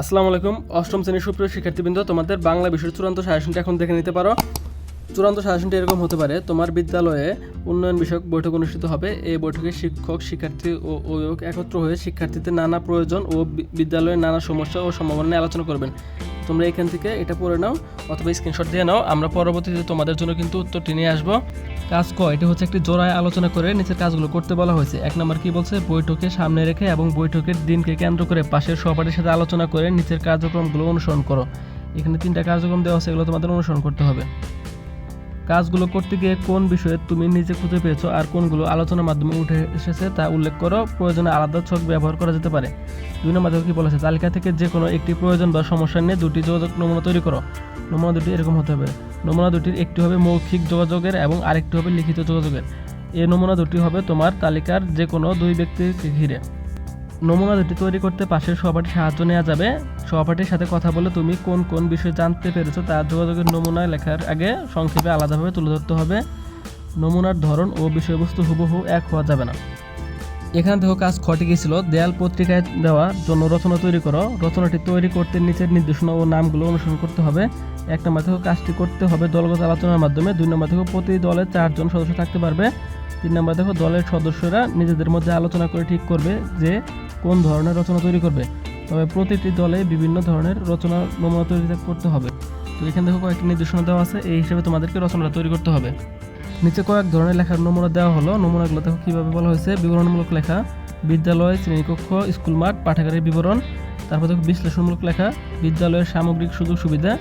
আসসালামু আলাইকুম। অষ্টম শ্রেণির সুপ্রিয় শিক্ষার্থীবৃন্দ, তোমাদের বাংলা বিষয়ের চূড়ান্ত সাজেশনটা এখন দেখে নিতে পারো। চূড়ান্ত সাজেশনটি এরকম হতে পারে, তোমার বিদ্যালয়ে উন্নয়ন বিষয়ক বৈঠক অনুষ্ঠিত হবে। এই বৈঠকে শিক্ষক, শিক্ষার্থী ও অভিভাবক একত্র হয়ে শিক্ষার্থীদের নানা প্রয়োজন ও বিদ্যালয়ের নানা সমস্যা ও সম্ভাবনা নিয়ে আলোচনা করবেন। তোমরা এখান থেকে এটা পড়ে নাও অথবা স্ক্রিনশট দিয়ে নাও। আমরা পরবর্তীতে তোমাদের জন্য কিন্তু উত্তরটি নিয়ে আসব। কাজ ক এটি হচ্ছে একটি জোড়ায় আলোচনা করে নিচের কাজগুলো করতে বলা হয়েছে। এক নম্বর কি বলছে? বৈঠকে সামনে রেখে এবং বৈঠকের দিনকে কেন্দ্র করে পাশের সহপাঠীর সাথে আলোচনা করে নিচের কার্যক্রমগুলো অনুসরণ করো। এখানে তিনটা কার্যক্রম দেওয়া আছে, এগুলো তোমাদের অনুসরণ করতে হবে। কাজগুলো করতে গিয়ে কোন বিষয়ে তুমি নিজে খুঁজে পেয়েছ আর কোনগুলো আলোচনার মাধ্যমে উঠে এসেছে তা উল্লেখ করো। প্রয়োজনে আলাদা ছক ব্যবহার করা যেতে পারে। দুই নম্বর কি বলেছে? তালিকা থেকে যে কোনো একটি প্রয়োজন বা সমস্যা নিয়ে দুটি যোগাযোগ নমুনা তৈরি করো। নমুনা দুটি এরকম হতে হবে। নমুনা দুটির একটি হবে মৌখিক যোগাযোগের এবং আরেকটি হবে লিখিত যোগাযোগের। এই নমুনা দুটি হবে তোমার তালিকার যে কোনো দুই ব্যক্তিকে ঘিরে। নমুনা দুটি তৈরি করতে পাশের সহপাঠীর সাহায্য নেওয়া যাবে। সহপাঠীর সাথে কথা বলে তুমি কোন কোন বিষয় জানতে পেরেছ তার যোগাযোগের নমুনা লেখার আগে সংক্ষেপে আলাদাভাবে তুলে ধরতে হবে। নমুনার ধরন ও বিষয়বস্তু হুবহু এক হওয়া যাবে না। এখান থেকে কাজ খটে গিয়েছিল দেয়াল পত্রিকায় দেওয়ার জন্য রচনা তৈরি করো। রচনাটি তৈরি করতে নিচের নির্দেশনা ও নামগুলো অনুসরণ করতে হবে। এক নম্বর থেকে কাজটি করতে হবে দলগত আলোচনার মাধ্যমে। দুই নম্বর থেকে প্রতি দলে চারজন সদস্য থাকতে পারবে। তিন নম্বর দেখো, দলের সদস্যরা নিজেদের মধ্যে আলোচনা করে ঠিক করবে যে কোন ধরনের রচনা তৈরি করবে। তবে প্রতিটি দলে বিভিন্ন ধরনের রচনা নমুনা তৈরি করতে হবে। তো এখানে দেখো কয়েকটি নির্দেশনা দেওয়া আছে, এই হিসেবে তোমাদেরকে রচনাটা তৈরি করতে হবে। নিচে কয়েক ধরনের লেখার নমুনা দেওয়া হলো। নমুনাগুলো দেখো কীভাবে বলা হয়েছে। বিবরণমূলক লেখা, বিদ্যালয়, শ্রেণীকক্ষ, স্কুল মাঠ, পাঠাগারের বিবরণ, তারপর দেখো বিশ্লেষণমূলক লেখা, বিদ্যালয়ের সামগ্রিক সুযোগ সুবিধা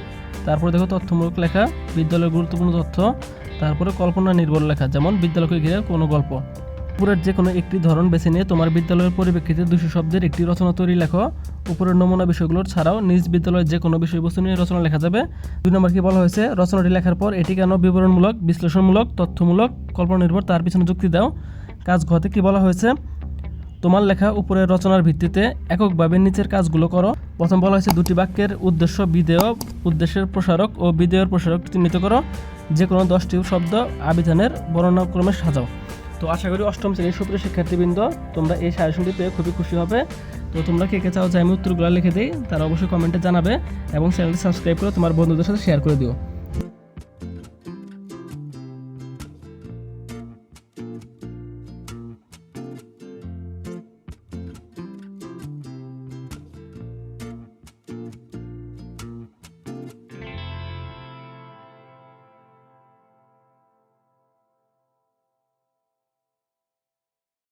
তারপর দেখো তথ্যমূলক লেখা, বিদ্যালয়ের গুরুত্বপূর্ণ তথ্য তারপরে কল্পনা নির্ভর লেখা, যেমন বিদ্যালয়কে ঘিরে কোনো গল্প। উপরের যে কোনো একটি ধরন বেছে নিয়ে তোমার বিদ্যালয়ের পরিপ্রেক্ষিতে দুশো শব্দের একটি রচনা তৈরি লেখো। উপরের নমুনা বিষয়গুলোর ছাড়াও নিজ বিদ্যালয়ের যে কোনো বিষয়বস্তু নিয়ে রচনা লেখা যাবে। দুই নম্বর কি বলা হয়েছে? রচনাটি লেখার পর এটি কেন বিবরণমূলক, বিশ্লেষণমূলক, তথ্যমূলক কল্পনা নির্ভর তার পিছনে যুক্তি দাও। কাজ ঘতে কি বলা হয়েছে? তোমার লেখা উপরের রচনার ভিত্তিতে এককভাবে নিচের কাজগুলো করো। প্রথম বলা হয়েছে দুটি বাক্যের উদ্দেশ্য বিধেয়, উদ্দেশ্যের প্রসারক ও বিধেয়র প্রসারক চিহ্নিত করো। যে কোনো দশটি শব্দ আবিধানের বর্ণাক্রমে সাজাও। তো আশা করি অষ্টম শ্রেণির সুপ্রিয় শিক্ষার্থীবৃন্দ, তোমরা এই সাজেশনটি পেয়ে খুবই খুশি হবে। তো তোমরা কে কে চাও যে আমি উত্তরগুলো লিখে দিই, তারা অবশ্যই কমেন্টে জানাবে এবং চ্যানেলটি সাবস্ক্রাইব করে তোমার বন্ধুদের সাথে শেয়ার করে দিও।